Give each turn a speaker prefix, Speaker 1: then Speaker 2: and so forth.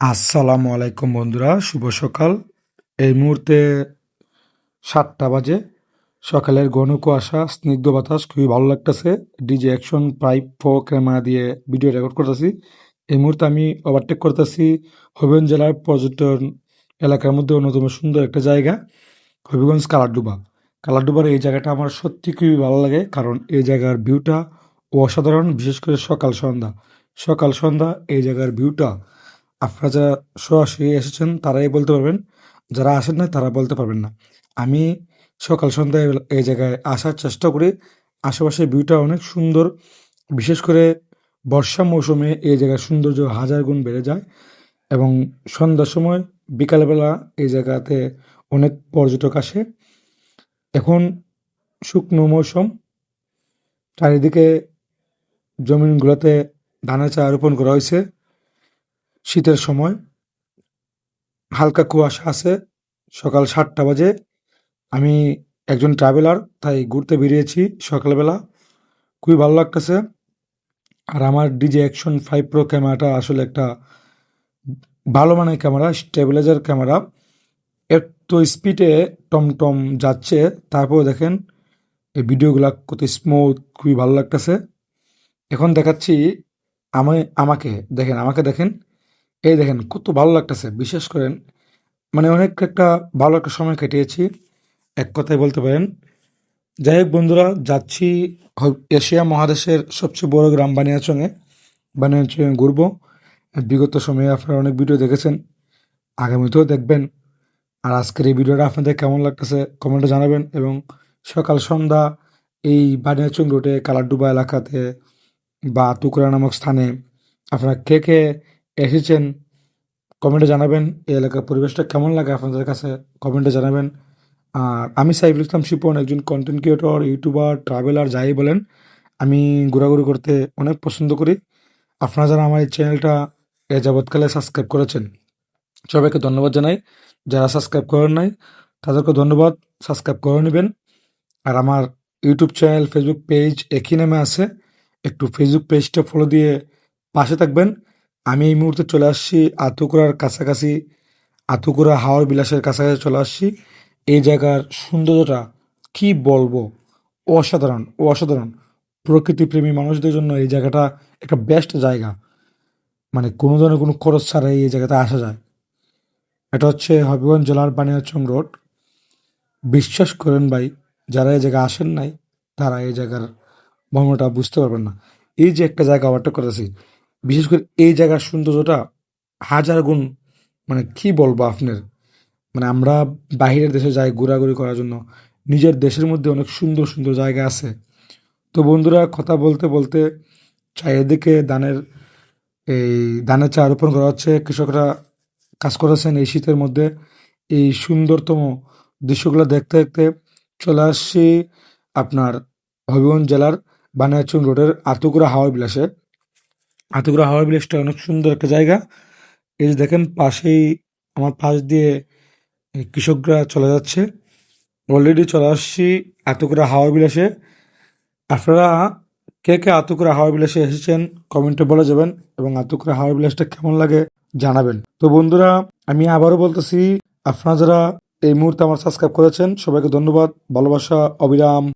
Speaker 1: আসসালামু আলাইকুম বন্ধুরা, শুভ সকাল। এই মুহূর্তে সাতটা বাজে। সকালের ঘন কুয়াশা, স্নিগ্ধ বাতাস, খুবই ভালো লাগতেছে। ডিজে অ্যাকশন পাইপ ফো ক্যামেরা দিয়ে ভিডিও রেকর্ড করতেছি। এই মুহূর্তে আমি ওভারটেক করতেছি হবিগঞ্জ জেলার পর্যটন এলাকার মধ্যে অন্যতম সুন্দর একটা জায়গা হবিগঞ্জ কালারডুবা কালারডুবার এই জায়গাটা আমার সত্যি খুবই ভালো লাগে, কারণ এই জায়গার ভিউটা অসাধারণ, বিশেষ করে সকাল সন্ধ্যা। সকাল সন্ধ্যা এই জায়গার ভিউটা আপনারা যারা সরাসরি এসেছেন, তারাই বলতে পারবেন। যারা আসেন না তারা বলতে পারবেন না। আমি সকাল সন্ধ্যায় এই জায়গায় আসার চেষ্টা করি। আশেপাশের ভিউটা অনেক সুন্দর। বিশেষ করে বর্ষা মৌসুমে এই জায়গার সৌন্দর্য হাজার গুণ বেড়ে যায় এবং সন্ধ্যার সময় বিকালবেলা এই জায়গাতে অনেক পর্যটক আসে। এখন শুকনো মৌসুম। চারিদিকে জমিনগুলোতে ধানের চা রোপণ করা হয়েছে। শীতের সময় হালকা কুয়াশা আছে, সকাল সাতটা বাজে। আমি একজন ট্রাভেলার তাই ঘুরতে বেরিয়েছি সকালবেলা। খুবই ভালো লাগতেছে। আর আমার ডিজে অ্যাকশন ফাইভ প্রো ক্যামেরাটা আসলে একটা ভালো মানের ক্যামেরা স্টেবিলাইজার ক্যামেরা। এত স্পিডে টমটম যাচ্ছে। তারপর দেখেন, এই ভিডিওগুলো কত স্মুথ খুবই ভালো লাগতেছে। এখন দেখাচ্ছি আমি, আমাকে, দেখেন আমাকে দেখেন। এই দেখেন, কত ভালো লাগতেছে। বিশেষ করেন মানে অনেক একটা ভালো একটা সময় কাটিয়েছি। এক কথায় বলতে পারেন, যাই হোক বন্ধুরা, যাচ্ছি এশিয়া মহাদেশের সবচেয়ে বড় গ্রাম বানিয়াচংয়ে। বানিয়াচংয়ে ঘুরবো। বিগত সময়ে আপনারা অনেক ভিডিও দেখেছেন, আগামীতেও দেখবেন। আর আজকের এই ভিডিওটা আপনাদের কেমন লাগতেছে কমেন্টে জানাবেন এবং সকাল সন্ধ্যা এই বানিয়াচং রোডে কালারডুবা এলাকাতে বা তুকুরা নামক স্থানে আপনারা কে কে এসেছেন, কমেন্টে জানাবেন, এই এলাকার পরিবেশটা কেমন লাগে আপনাদের কাছে কমেন্টে জানাবেন। আর আমি সাইফুল ইসলাম শিপন, একজন কন্টেন্ট ক্রিয়েটর ইউটিউবার ট্রাভেলার যাই বলেন, আমি ঘোরাঘুরি করতে অনেক পছন্দ করি। আপনারা যারা আমার এই চ্যানেলটা এ যাবৎকালে সাবস্ক্রাইব করেছেন, সবাইকে ধন্যবাদ জানাই। যারা সাবস্ক্রাইব করেন নাই, তাদেরকে ধন্যবাদ সাবস্ক্রাইব করে নেবেন। আর আমার ইউটিউব চ্যানেল ফেসবুক পেজ একই নামে আছে। একটু ফেসবুক পেজটা ফলো দিয়ে পাশে থাকবেন। আমি এই মুহূর্তে চলে আসছি আতুকুরার কাছাকাছি, আতুকুরা হাওয়ার বিলাসের কাছাকাছি চলে আসছি। এই জায়গার সৌন্দর্যটা কি বলব? অসাধারণ অসাধারণ। প্রকৃতিপ্রেমী মানুষদের জন্য এই জায়গাটা একটা বেস্ট জায়গা। মানে কোনো ধরনের কোনো খরচ ছাড়াই এই জায়গাতে আসা যায়। এটা হচ্ছে হবিগঞ্জ জেলার বানিয়াচং রোড। বিশ্বাস করেন ভাই, যারা এই জায়গায় আসেন নাই, তারা এই জায়গার মর্মটা বুঝতে পারবেন না। এই যে একটা জায়গা ওভারটেক করেছি বিশেষ করে এই জায়গার সৌন্দর্যটা হাজার গুণ মানে কি বলব আপনার? মানে আমরা বাইরের দেশে যাই ঘোরাঘুরি করার জন্য, নিজের দেশের মধ্যে অনেক সুন্দর সুন্দর জায়গা আছে। তো বন্ধুরা, কথা বলতে বলতে চারিদিকে ধানের, এই ধানের চা রোপণ করা হচ্ছে। কৃষকরা কাজ করেছেন এই শীতের মধ্যে। এই সুন্দরতম দৃশ্যগুলো দেখতে দেখতে চলে আসছি আপনার হবিগঞ্জ জেলার বানিয়াচং রোডের আতুকুরা হাওয়ার বিলাসে। আতুকুরা হাওয়ার বিলাসটা অনেক সুন্দর একটা জায়গা। এই যে দেখেন, পাশেই আমার পাশ দিয়ে কৃষকরা চলে যাচ্ছে। অলরেডি চলে আসছি আতুকুরা হাওয়ার বিলাসে আপনারা কে কে আতুকুরা হাওয়ার বিলাসে এসেছেন কমেন্টে বলে যাবেন এবং আতুকুরা হাওয়ার বিলাসটা কেমন লাগে জানাবেন। তো বন্ধুরা, আমি আবারও বলতেছি, আপনারা যারা এই মুহূর্তে আমার সাবস্ক্রাইব করেছেন, সবাইকে ধন্যবাদ, ভালোবাসা, অবিরাম।